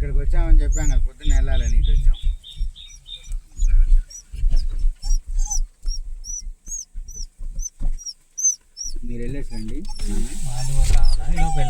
ఇక్కడికి వచ్చామని చెప్పి అక్కడ పొద్దున్న వెళ్ళాలని ఇటు వచ్చాం. మీరు వెళ్ళేసండి